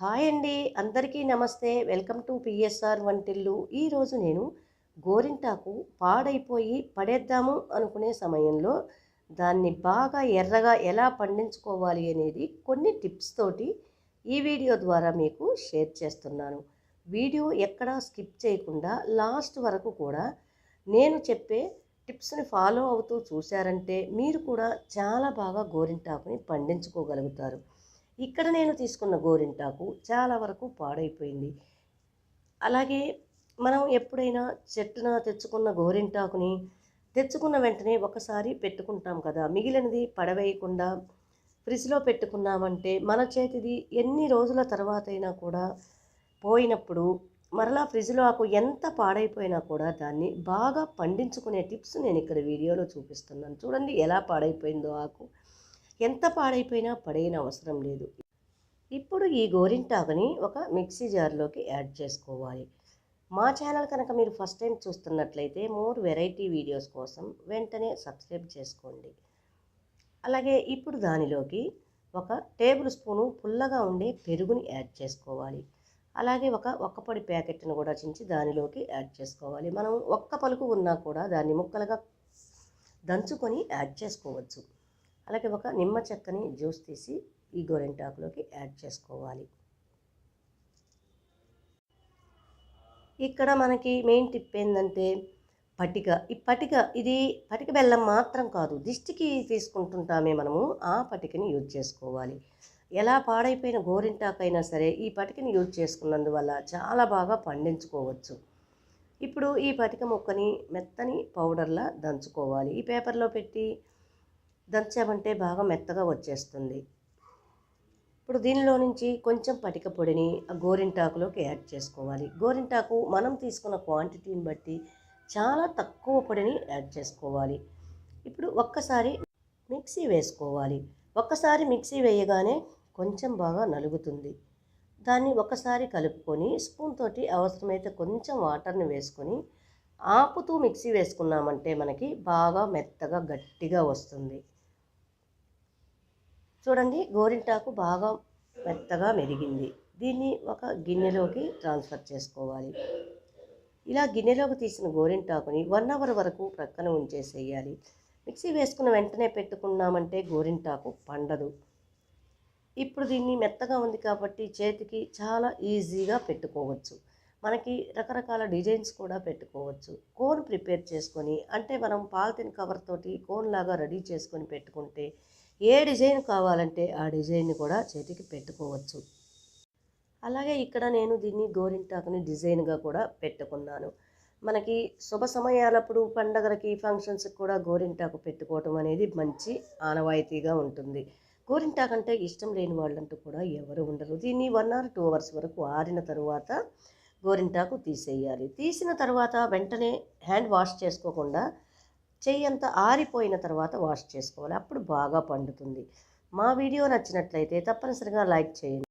Hi అండి. అందరికీ నమస్తే. వెల్కమ్ టు పిఎస్ఆర్ వంటిల్లు. ఈరోజు నేను గోరింటాకు పాడైపోయి పడేద్దాము అనుకునే సమయంలో దాన్ని బాగా ఎర్రగా ఎలా పండించుకోవాలి అనేది కొన్ని టిప్స్ తోటి ఈ వీడియో ద్వారా మీకు షేర్ చేస్తున్నాను. వీడియో ఎక్కడా స్కిప్ చేయకుండా లాస్ట్ వరకు కూడా నేను చెప్పే టిప్స్ని ఫాలో అవుతూ చూశారంటే మీరు కూడా చాలా బాగా గోరింటాకుని పండించుకోగలుగుతారు. ఇక్కడ నేను తీసుకున్న గోరింటాకు చాలా వరకు పాడైపోయింది. అలాగే మనం ఎప్పుడైనా చెట్టున తెచ్చుకున్న గోరింటాకుని తెచ్చుకున్న వెంటనే ఒకసారి పెట్టుకుంటాం కదా. మిగిలినది పడవేయకుండా ఫ్రిడ్జ్లో పెట్టుకున్నామంటే మన చేతిది ఎన్ని రోజుల తర్వాత అయినా కూడా పోయినప్పుడు మరలా ఫ్రిడ్జ్లో ఆకు ఎంత పాడైపోయినా కూడా దాన్ని బాగా పండించుకునే టిప్స్ నేను ఇక్కడ వీడియోలో చూపిస్తున్నాను. చూడండి ఎలా పాడైపోయిందో ఆకు. ఎంత పాడైపోయినా పడేయన అవసరం లేదు. ఇప్పుడు ఈ గోరింటాకుని ఒక మిక్సీ జార్లోకి యాడ్ చేసుకోవాలి. మా ఛానల్ కనుక మీరు ఫస్ట్ టైం చూస్తున్నట్లయితే మోర్ వెరైటీ వీడియోస్ కోసం వెంటనే సబ్స్క్రైబ్ చేసుకోండి. అలాగే ఇప్పుడు దానిలోకి ఒక టేబుల్ స్పూను పుల్లగా ఉండే పెరుగుని యాడ్ చేసుకోవాలి. అలాగే ఒక ఒక్కపొడి ప్యాకెట్ను కూడా చించి దానిలోకి యాడ్ చేసుకోవాలి. మనం ఒక్క పలుకు ఉన్నా కూడా దాన్ని ముక్కలుగా దంచుకొని యాడ్ చేసుకోవచ్చు. అలాగే ఒక నిమ్మ చెక్కని జ్యూస్ తీసి ఈ గోరింటాకులోకి యాడ్ చేసుకోవాలి. ఇక్కడ మనకి మెయిన్ టిప్ ఏంటంటే పటిక. ఈ పటిక ఇది పటిక బెల్లం మాత్రం కాదు దిష్టికి తీసుకుంటుంటామే మనము ఆ పటికని యూజ్ చేసుకోవాలి. ఎలా పాడైపోయిన గోరింటాకైనా సరే ఈ పటికని యూజ్ చేసుకున్నందువల్ల చాలా బాగా పండించుకోవచ్చు. ఇప్పుడు ఈ పటిక ముక్కని మెత్తని పౌడర్లా దంచుకోవాలి. ఈ పేపర్లో పెట్టి దంచామంటే బాగా మెత్తగా వచ్చేస్తుంది. ఇప్పుడు దీనిలో నుంచి కొంచెం పటిక పొడిని ఆ గోరింటాకులోకి యాడ్ చేసుకోవాలి. గోరింటాకు మనం తీసుకున్న క్వాంటిటీని బట్టి చాలా తక్కువ పొడిని యాడ్ చేసుకోవాలి. ఇప్పుడు ఒక్కసారి మిక్సీ వేసుకోవాలి. ఒక్కసారి మిక్సీ వేయగానే కొంచెం బాగా నలుగుతుంది. దాన్ని ఒకసారి కలుపుకొని స్పూన్ తోటి అవసరమైతే కొంచెం వాటర్ని వేసుకొని ఆపుతూ మిక్సీ వేసుకున్నామంటే మనకి బాగా మెత్తగా గట్టిగా వస్తుంది. చూడండి గోరింటాకు బాగా మెత్తగా మెరిగింది. దీన్ని ఒక గిన్నెలోకి ట్రాన్స్ఫర్ చేసుకోవాలి. ఇలా గిన్నెలోకి తీసిన గోరింటాకుని వన్ అవర్ వరకు ప్రక్కన ఉంచేసేయాలి. మిక్సీ వేసుకున్న వెంటనే పెట్టుకున్నామంటే గోరింటాకు పండదు. ఇప్పుడు దీన్ని మెత్తగా ఉంది కాబట్టి చేతికి చాలా ఈజీగా పెట్టుకోవచ్చు. మనకి రకరకాల డిజైన్స్ కూడా పెట్టుకోవచ్చు. కోన్ ప్రిపేర్ చేసుకొని అంటే మనం పాలిథిన్ కవర్ తోటి కోన్ లాగా రెడీ చేసుకొని పెట్టుకుంటే ఏ డిజైన్ కావాలంటే ఆ డిజైన్ని కూడా చేతికి పెట్టుకోవచ్చు. అలాగే ఇక్కడ నేను దీన్ని గోరింటాకుని డిజైన్గా కూడా పెట్టుకున్నాను. మనకి శుభ సమయాలప్పుడు పండగలకి ఫంక్షన్స్కి కూడా గోరింటాకు పెట్టుకోవటం అనేది మంచి ఆనవాయితీగా ఉంటుంది. గోరింటాకు అంటే ఇష్టం లేని వాళ్ళంటూ కూడా ఎవరు ఉండరు. దీన్ని వన్ ఆర్ టూ అవర్స్ వరకు ఆరిన తరువాత గోరింటాకు తీసేయాలి. తీసిన తర్వాత వెంటనే హ్యాండ్ వాష్ చేసుకోకుండా చెయ్యి అంతా ఆరిపోయిన తర్వాత వాష్ చేసుకోవాలి. అప్పుడు బాగా పండుతుంది. మా వీడియో నచ్చినట్లయితే తప్పనిసరిగా లైక్ చేయండి.